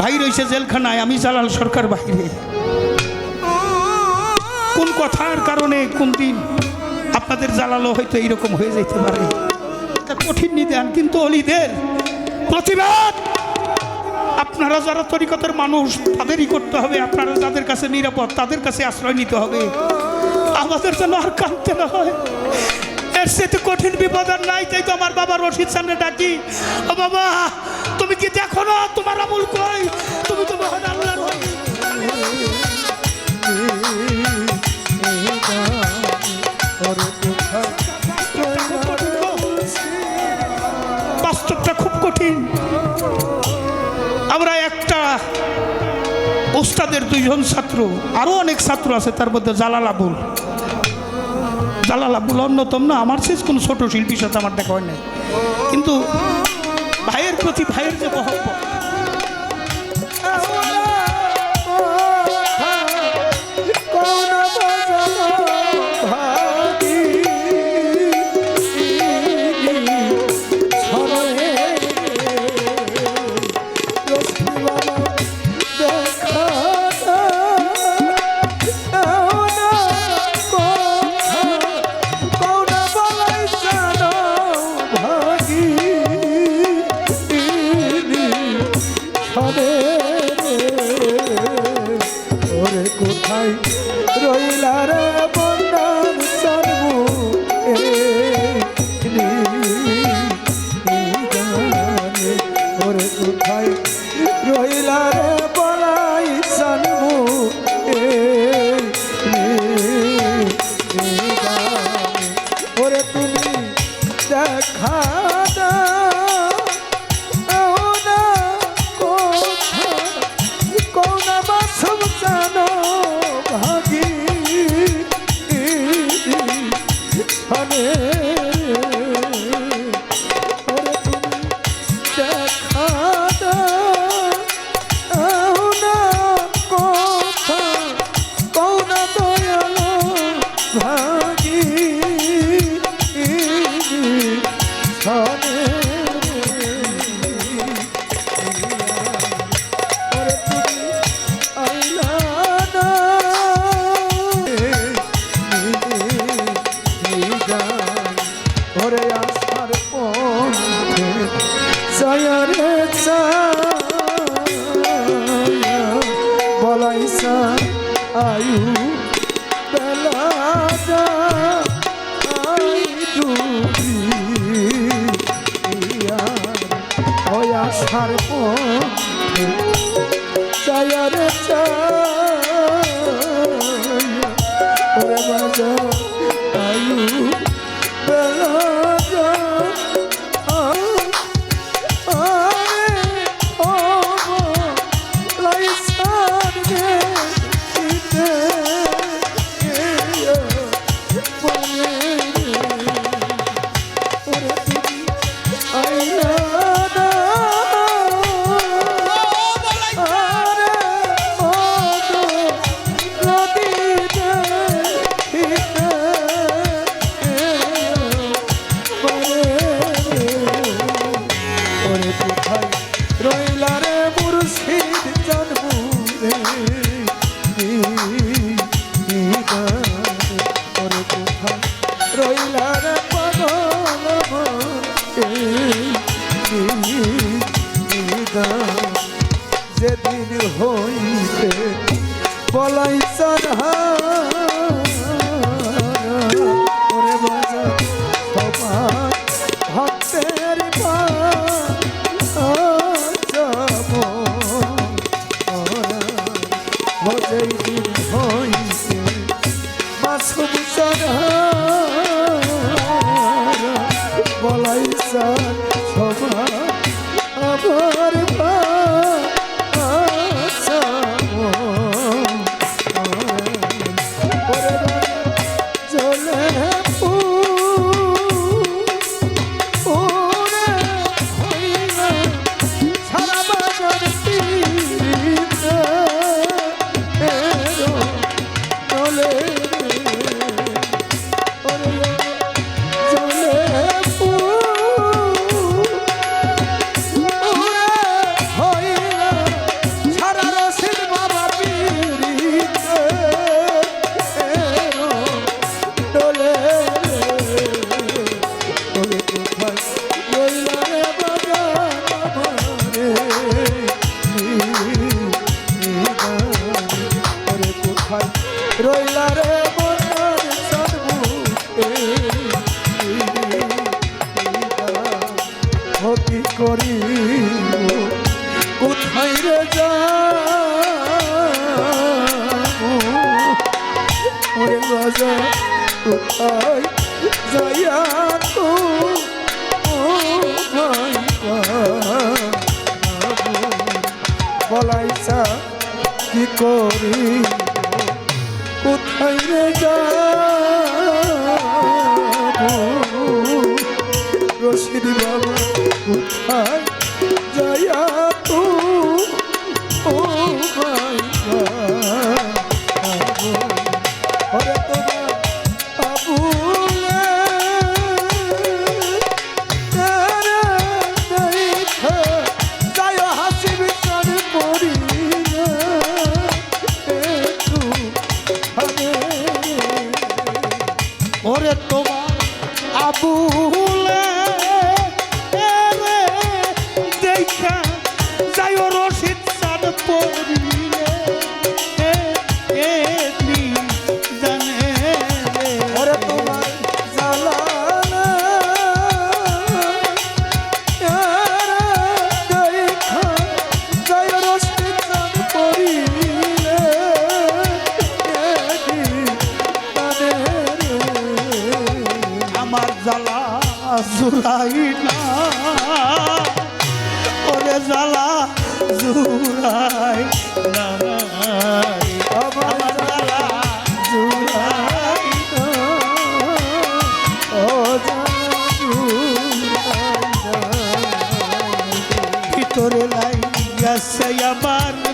ভাই রয়েছে জেলখানায়, আমি জালাল সরকার বাহিরে। কোন কথার কারণে, কোন দিন আপনাদের জ্বালালো হয়তো এইরকম হয়ে যেতে পারে। কঠিন নিদান, কিন্তু অলিদের প্রতিবাদ! আপনারা যারা তরিকতের মানুষ, তাদেরই করতে হবে, আপনারা যাদের কাছে নিরাপদ, তাদের কাছে আশ্রয় নিতে হবে। আমাদের যেন আর কাঁদতে না হয়। এর সাথে কঠিন বিপদ আর নাই, তাই তো আমার বাবা রশিদ সামনে ডাকি। ও বাবা, তুমি কি দেখো না তোমার আমুল কই? তুমি তো মহান আল্লাহর। খুব কঠিন। আমরা একটা ওস্তাদের দুইজন ছাত্র, আরও অনেক ছাত্র আছে, তার মধ্যে জালাল আবুল। জালাল আব্দুল অন্যতম না, আমার শেষ কোনো ছোট শিল্পীর সাথে আমার দেখা হয় নাই। কিন্তু ভাইয়ের প্রতি ভাইয়ের যে মহব্বত আসার চায়ারে চায় বাজা আয়ু যেদিন হইতে বলাই সারহা করি কোথায় রে যা ওরে রাজা কোথায় যাইয়া রশিদি বাবা কোথায় জ্বালা জুড়াই না ওরে জ্বালা জুড়াই না আমার জ্বালা জুড়াই ও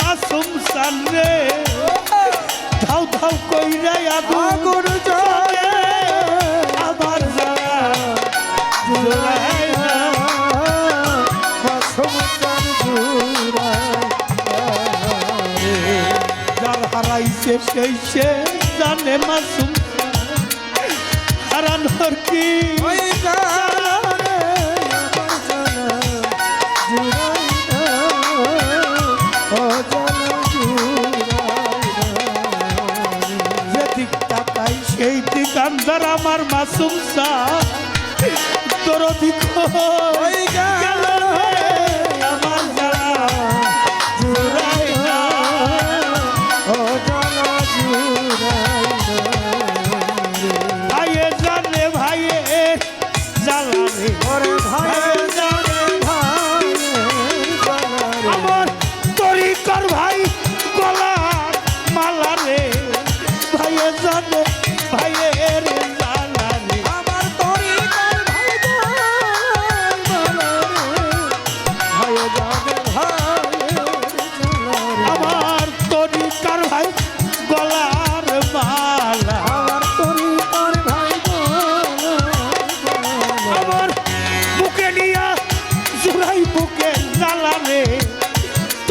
মাসুম রে ধাউ ধাউ কইরা আগুন সেই সে জানে মাসুম। হারানোর কি? সেই দিক আমার মাসুম সা তোর দিক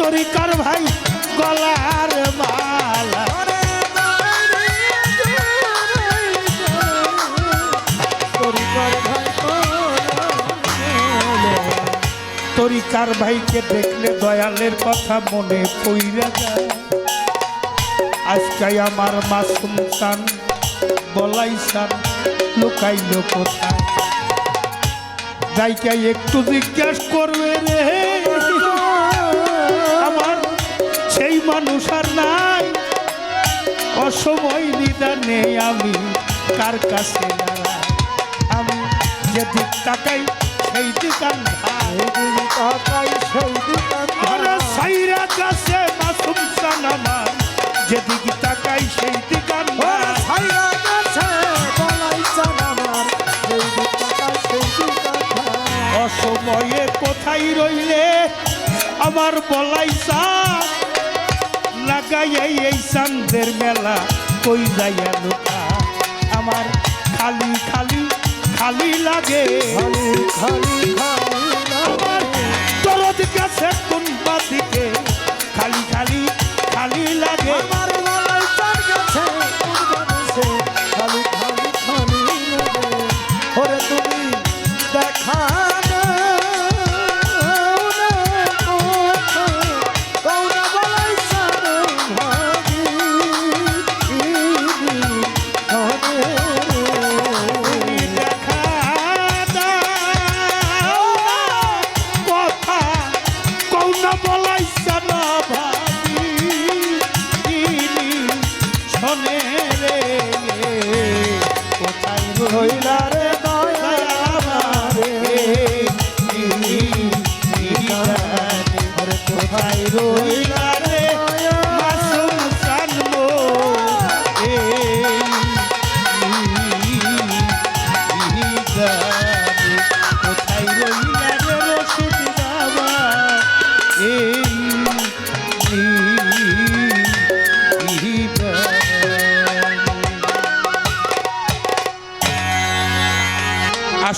তরিকার ভাই, গলার মালা। তরিকার ভাই তরিকার ভাইকে দেখলে দয়ালের কথা মনে পইরা যায়। আজকে আমার মাসুম সান বলাই সান লুকাইল কোথায়? যাইকে একটু জিজ্ঞাস করবে রে। সেই মানুষ আর নাই। অসময় নিদানে আমি কার কাছে আমি যেদিক তাকাই সেই দিক তাকাই সেই আরে সাইরা কাছে মাসুম সান আমার। যেদিক তাকাই সেই দিক ছাইরা গেছে বলাই চান সেই দিক তাকাই সেই দোকান অসময়ে কোথায় রইলে? আমার বলাই সান। লাগাই এই চান্দের মেলা কই যাইয়া লোকা? আমার খালি খালি খালি লাগে। খালি খালি খালি আমার দরদ কোন খালি খালি খালি লাগে। আমার মনে রে কোথায় রইলার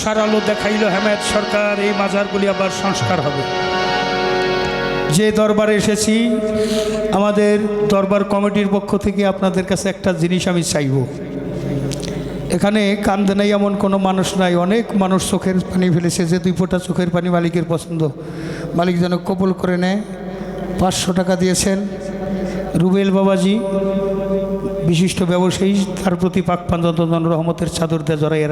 আশার আলো দেখাইল হেমায়ত সরকার, এই মাজারগুলি আবার সংস্কার হবে। যে দরবারে এসেছি, আমাদের দরবার কমিটির পক্ষ থেকে আপনাদের কাছে একটা জিনিস আমি চাইব। এখানে কান্দে নাই এমন কোনো মানুষ নাই, অনেক মানুষ চোখের পানি ফেলেছে, যে দুই ফোঁটা চোখের পানি মালিকের পছন্দ। মালিক যেন কবল করে নেয়। পাঁচশো টাকা দিয়েছেন রুবেল বাবাজি, বিশিষ্ট ব্যবসায়ী, তার প্রতি পাক পাঞ্জন রহমতের চাদর দেয় জড়াইয়ে